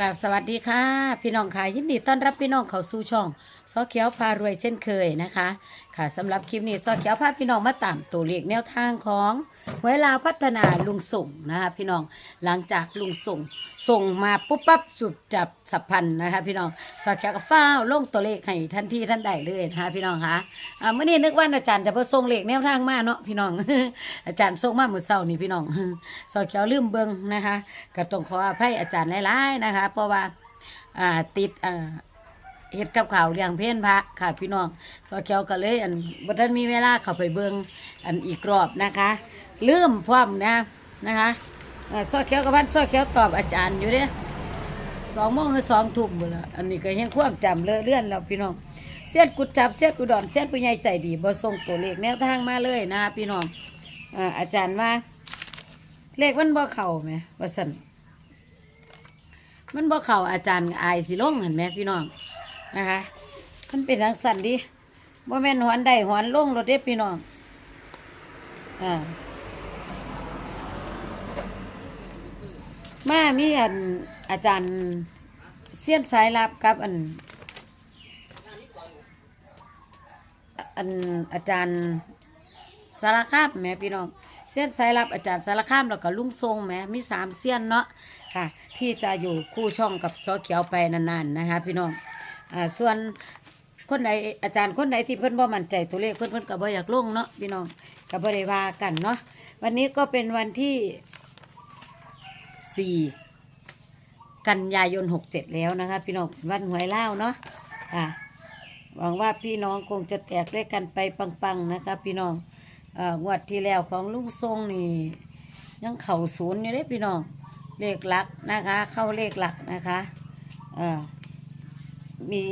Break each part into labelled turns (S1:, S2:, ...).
S1: กราบสวัสดีค่ะ พี่น้องค่ะยินดีต้อนรับพี่น้องเข้าสู่ช่องซอเขียวพารวยเช่นเคยนะคะ ค่ะสำหรับคลิปนี้ซอเขียวพาพี่น้องมาตามตัวเลขแนวทางของเวลาพัฒนาลุงส่งนะคะพี่น้องหลังจากลุงส่งส่งมาปุ๊บปั๊บจุดจับสับพันนะคะพี่น้องซอเขียวก็ฟ้าลงตัวเลขให้ทันทีทันใดเลยนะคะพี่น้องคะอ่าเมื่อนี้นึกว่าอาจารย์จะพอส่งเลขแนวทางมาเนาะพี่น้อง อาจารย์ส่งมาเมื่อเช้านี่พี่น้องซอเขียวลืมเบิงนะคะก็ต้องขออภัยอาจารย์หลายๆนะคะ เพราะว่าอ่าติดอ่า เฮ็ดกับข่าวเรื่องเพลนพระค่ะพี่น้องซอเขียวก็เลย อันบ่ทันมีเวลาเข้าไปเบิงอันอีกรอบนะคะลืมพร้อมนะนะคะอ่าซอเขียวกับพันซอเขียวตอบอาจารย์อยู่เด้สองโมงหรือสองทุ่มหมดแล้วอันนี้ก็ยังความจำเลอะเลื่อนแล้วพี่น้องเสียนกุดจับเสียนอุดรเสียนผู้ใหญ่ใจดีบ่ส่งตัวเลขแนวทางมาเลยนะพี่น้องอาจารย์ว่า เลขมันบ่เข้าไหมว่าสันมันบ่เข้าอาจารย์อายสิลงเห็นไหมพี่น้อง นะคะมันเป็นทางสั่นดิบ่แม่นหวนใดหวนลงรถเด้พี่น้องอ่ามามีอันอาจารย์เสี้ยนสายลับกับอันอันอาจารย์สารคามแหม่พี่น้องเสี้ยนสายรับอาจารย์สารคามแล้วก็ลุงทรงแหม่มีสามเสี้ยนเนาะค่ะ ที่จะอยู่คู่ช่องกับจอเขียวไปนานๆนะคะ พี่น้อง อ่าส่วนคนไหนอาจารย์คนไหนที่เพิ่อนบ่มั่นใจตัวเลขเพิ่อนเพิ่อนก็บ่อยากลงเนาะพี่น้องก็บ่ได้ว่ากันเนาะวันนี้ก็เป็นวันที่สี่กันยายนหกเจ็ดแล้วนะคะพี่น้องวันหวยเล่าเนาะค่ะหวังว่าพี่น้องคงจะแตกด้วยกันไปปังๆนะคะพี่น้องเอ่องวดที่แล้วของลุงทรงนี่ยังเข่าศูนย์อยู่เด้พี่น้องเลขหลักนะคะ เข้าเลขหลักนะคะเอ่อ มี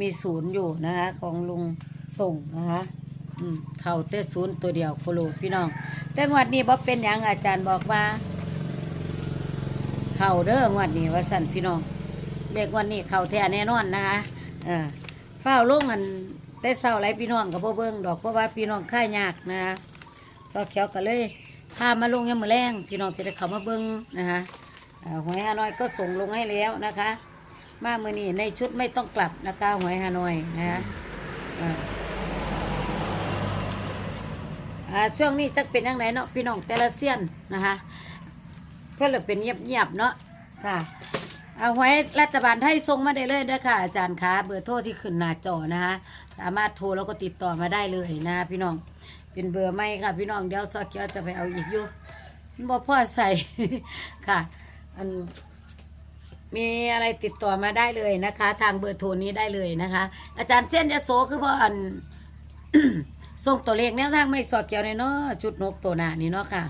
S1: มีศูนย์อยู่นะคะ ของลุงส่งนะคะเข่าเต้ศูนย์ตัวเดียวโคโลพี่น้อง แต่งวดนี้บ่เป็นอย่างอาจารย์บอกว่า เข่าเด้องวดนี้ว่าสั่นพี่น้องเลขวันนี้เข่าแท้แน่นอนนะคะเออเฝ้าลงอันแต่เศร้าไรพี่น้องกับพ่เบิ้งดอกเพราะว่าพี่น้องค่ายากนะคะซอเขียวก็เลยพามาลงยามมือแรงพี่น้องจะได้เข้ามาเบิ้งนะคะหวยฮานอยก็ส่งลงให้แล้วนะคะ มาเมื่อนี้ในชุดไม่ต้องกลับนะคะหวยฮานอยนะคะอ่าอ่าช่วงนี้จักเป็นยังไงเนาะพี่น้องแต่ละเซียนนะคะเพื่อเลยเป็นเงียบๆเนาะค่ะเอาไว้รัฐบาลไทยส่งมาได้เลยเด้อค่ะอาจารย์คะเบอร์โทรที่ขึ้นหน้าจอนะคะสามารถโทรแล้วก็ติดต่อมาได้เลยนะพี่น้องเป็นเบอร์ไม่ค่ะ พี่น้องเดี๋ยวซอกเกียวจะไปเอาอีกอยู่มันบ่พ่อใส่ค่ะ อัน มีอะไรติดต่อมาได้เลยนะคะ ทางเบอร์โทรนี้ได้เลยนะคะ อาจารย์เส้นยโสคือพ่ออัน ส่งตัวเลขแนวทางไม่สอดเกี่ยวในเนาะชุดนกตัวหนานี่เนาะค่ะ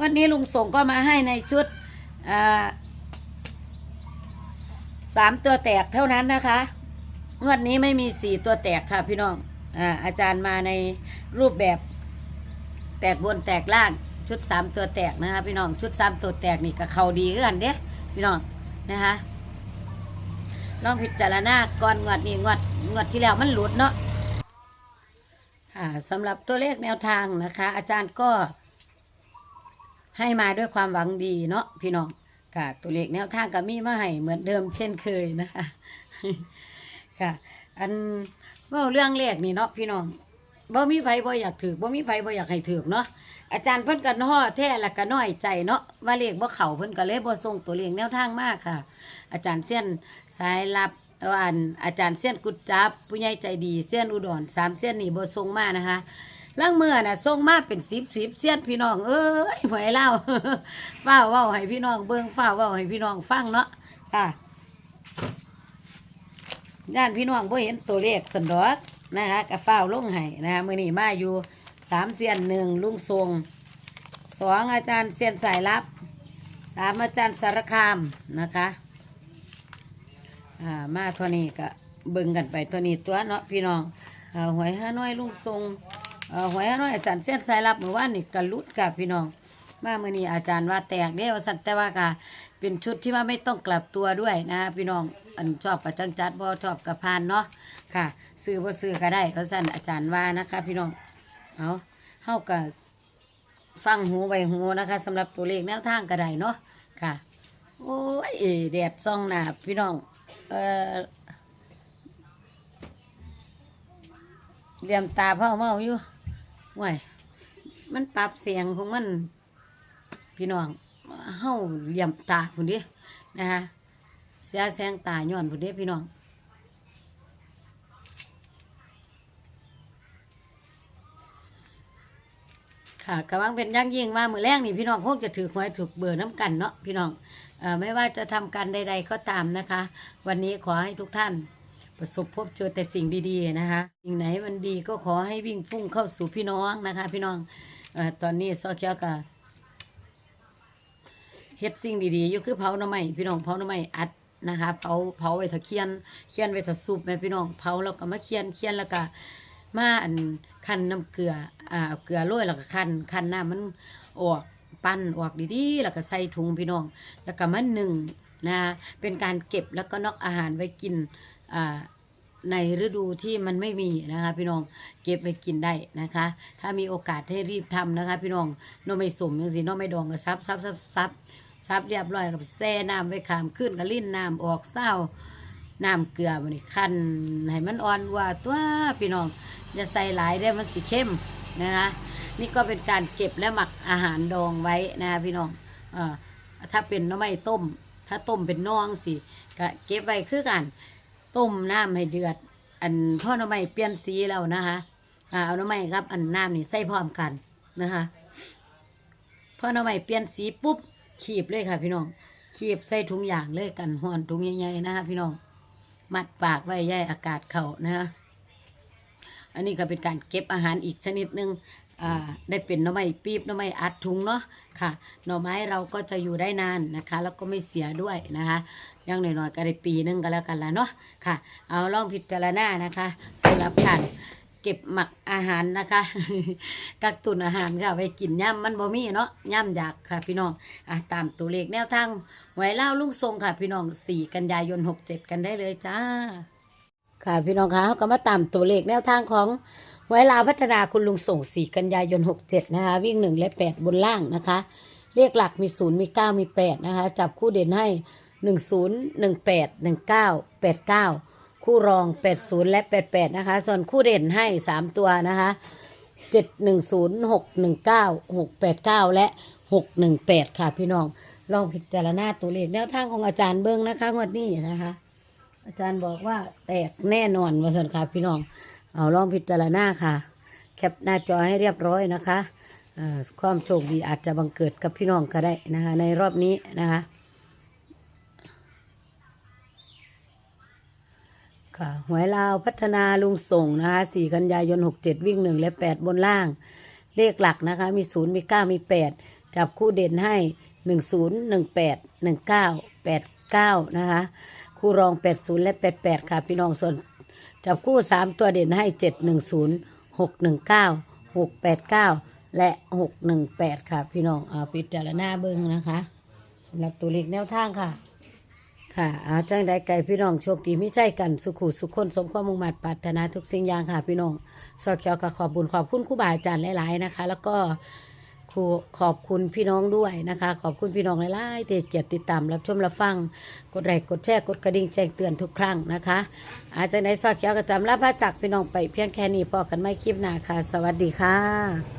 S1: วันนี้ลุงส่งก็มาให้ในชุดสามตัวแตกเท่านั้นนะคะงวดนี้ไม่มีสี่ตัวแตกค่ะพี่น้องอาอาจารย์มาในรูปแบบแตกบนแตกล่าง ชุดสามตัวแตกนะคะพี่น้องชุดสามตัวแตกนี่ก็เขาดีคือกันเด้พี่น้องนะคะลองพิจารณาก่อนงวดนี้งวดงวดที่แล้วมันหลุดเนาะอ่าสำหรับตัวเลขแนวทางนะคะ อาจารย์ก็ให้มาด้วยความหวังดีเนาะพี่น้องค่ะ ตัวเลขแนวทางก็มีมาให้เหมือนเดิมเช่นเคยนะคะค่ะ อันว่าเรื่องเลขนี่เนาะพี่น้อง บ่มีไผบ่อยากถือบ่มีไผบ่อยากให้ถือเนาะอาจารย์เพิ่นก็น้อแท้และก็น้อยใจเนาะว่าเลขบ่เข้าเพิ่นก็เลยบ่ส่งตัวเลขแนวทางมากค่ะ อาจารย์เส้นสายลับเอาอันอาจารย์เส้นกุดจับผู้ใหญ่ใจดีเส้นอุดรสามเส้นนี่บ่ส่งมานะคะล่างเมื่อน่ะส่งมาเป็นสิบสิบเสียนพี่น้องเอ้ยหวยเล่าฝ้าเว้าให้พี่น้องเบิ่งฝ้าเว้าให้พี่น้องฟังเนาะค่ะย่านพี่น้องบ่เห็นตัวเลขสันดอก นะคะกับฝ้าวลงให้นะคะมือนี้มาอยู่สามเสียนหนึ่งลุงทรงสองอาจารย์เสียนสายลับสามอาจารย์สารคามนะคะามาเท่านี้ก็เบิ่งกันไปเท่านี้ตัวเนาะพี่น้องอหวยห้าน้อยลุงทรงเออหวยน้อยอาจารย์เส้นสายรับเมื่อวานนี่กระลุดกับพี่น้อง มาเมื่อนี้อาจารย์ว่าแตกเด้ว่าสันแต่ว่ากะเป็นชุดที่ว่าไม่ต้องกลับตัวด้วยนะพี่น้องอันชอบกับจังจัดบ่ชอบกับพานเนาะค่ะ ซื้อบ่ซื้อก็ได้ก็สั่นอาจารย์ว่านะคะ พี่น้องเอาเฮากับฟังหูไว้หูนะคะสำหรับตัวเลขแนวทางก็ได้เนาะค่ะโอ้ยแดดส่องหนาพี่น้องเอ่อเหลี่ยมตาเผาเมาอยู่ห่วยมันปรับเสียงของมัน พี่น้องเฮาเหลี่ยมตาพุ่นดินะคะเสียแสงตาย้อนพุ่นดิพี่น้องค่ะกำลังเป็นยั่งยิ่งว่ามือแรกนี่พี่น้องคงจะถือหวยถูกเบอร์น้ำกันเนาะพี่น้องอไม่ว่าจะทำการใด ๆ ก็ตามนะคะ วันนี้ขอให้ทุกท่านประสบพบเจอแต่สิ่งดีๆนะคะสิ่งไหนมันดีก็ขอให้วิ่งพุ่งเข้าสู่พี่น้องนะคะ พี่น้องเอ่อตอนนี้ซอเคียวกับ เฮ็ดสิ่งดีๆอยู่คือเผาหน่อไม้พี่น้องเผาหน่อไม้อัดนะคะเผาเผาไว้ถ้าเคียนเคียนไว้ถ้าซุปแม่พี่น้องเผาแล้วก็มาเคียนเคียนแล้วก็มาอันคั้นน้ำเกลืออ่าเกลือโรยแล้วก็คั้นคั้นน้ำมันออกปั้นออกดีๆ แล้วก็ใส่ถุงพี่น้อง แล้วก็มันหนึ่งนะเป็นการเก็บแล้วก็นอกอาหารไว้กินอ่าในฤดูที่มันไม่มีนะคะ พี่น้องเก็บไว้กินได้นะคะ ถ้ามีโอกาสให้รีบทำนะคะ พี่น้องโนไม่สมยังสิโนไม่ดองก็ซับซับซับซับ ซับเรียบร้อยกับแช่น้ำไว้ขามขึ้นก็ลิ้นน้ำออกเศร้าน้ำเกลือมันนี่คั้นให้มันอ่อนว่าตัวพี่น้องอย่าใส่หลายได้มันสีเข้มนะคะนี่ก็เป็นการเก็บและหมักอาหารดองไว้นะคะพี่น้องเอ่อถ้าเป็นน้ำไม่ต้ม ถ้าต้มเป็นน่องสิก็เก็บไว้คือกันต้มน้ำให้เดือด อันพ่อน้ำไม่เปลี่ยนสีแล้วนะคะอ่าเอาน้ำไม่ครับ อันน้ำนี่ใส่พร้อมกันนะคะพ่อน้ำไม่เปลี่ยนสีปุ๊บ ขีบเลยค่ะ พี่น้องขีบใส่ถุงยางเลยกันห่อนถุงใหญ่ๆนะคะพี่น้องมัดปากไว้ย่ายอากาศเขานะคะอันนี้ก็เป็นการเก็บอาหารอีกชนิดหนึ่งอ่าได้เป็นหน่อไม้ปี๊บหน่อไม้อัดถุงเนาะค่ะ หน่อไม้เราก็จะอยู่ได้นานนะคะ แล้วก็ไม่เสียด้วยนะคะยังหน้อยๆก็ได้ปีหนึงก็แล้วกันละเนาะค่ะ เอาลองพิจารณานะคะสำหรับการ เก็บหมักอาหารนะคะ กักตุนอาหารค่ะไว้กินย่ำมันบ่มีเนาะย่ำอยากค่ะ พี่น้องอะตามตัวเลขแนวทางไว้เล่าลุงทรงค่ะ พี่น้อง4กันยายน67กันได้เลยจ้า ค่ะพี่น้องคะเขาก็มาตามตัวเลขแนวทางของไวลาพัฒนาคุณลุงส่ง4กันยายน67นะคะ วิ่ง1และ8บนล่างนะคะเลขหลักมี0มี9มี8นะคะ จับคู่เด่นให้10 18 19 89 คู่รอง 80 และ 88 นะคะ ส่วนคู่เด่นให้ 3 ตัวนะคะ 710 619 689 และ 618 ค่ะพี่น้อง ลองพิจารณาตัวเลขแนวทางของอาจารย์เบิ้งนะคะงวดนี้นะคะ อาจารย์บอกว่าแตกแน่นอนว่าสันค่ะพี่น้อง เอาลองพิจารณาค่ะ แคปหน้าจอให้เรียบร้อยนะคะความโชคดีอาจจะบังเกิดกับพี่น้องก็ได้นะคะในรอบนี้นะคะ ค่ะหวยลาวพัฒนาลุงส่งนะคะสี่กันยายนหกเจ็ดวิ่งหนึ่งและแปดบนล่าง เลขหลักนะคะ มีศูนย์มีเก้ามีแปดจับคู่เด่นให้หนึ่งศูนย์หนึ่งแปดหนึ่งเก้าแปดเก้านะคะ คู่รองแปดศูนย์และแปดแปดค่ะ พี่น้องส่วนจับคู่สามตัวเด่นให้เจ็ดหนึ่งศูนย์หกหนึ่งเก้าหกแปดเก้าและหกหนึ่งแปดค่ะ พี่น้องเอาพิจารณาเบิ้งนะคะสำหรับตัวเลขแนวทางค่ะ ค่ะอาจังใดไก่พี่น้องโชคดีไม่ใช่กันสุขุสุขคนสมความมุ่งมั่นปรารถนาทุกสิ่งอย่างค่ะพี่น้องสอเขียวกับขอบบุญขอบคุณครูบาอาจารย์หลาย ๆ นะคะ แล้วก็ครูขอบคุณพี่น้องด้วยนะคะ ขอบคุณพี่น้องหลายๆที่เกียรติติดตามรับชมรับฟัง กดไลค์กดแชร์กดกระดิ่งแจ้งเตือนทุกครั้งนะคะ อาจารย์ใดสอเขียวกับจำลาพระจักพี่น้องไปเพียงแค่นี้พอกันไม่คลิปหน้าค่ะ สวัสดีค่ะ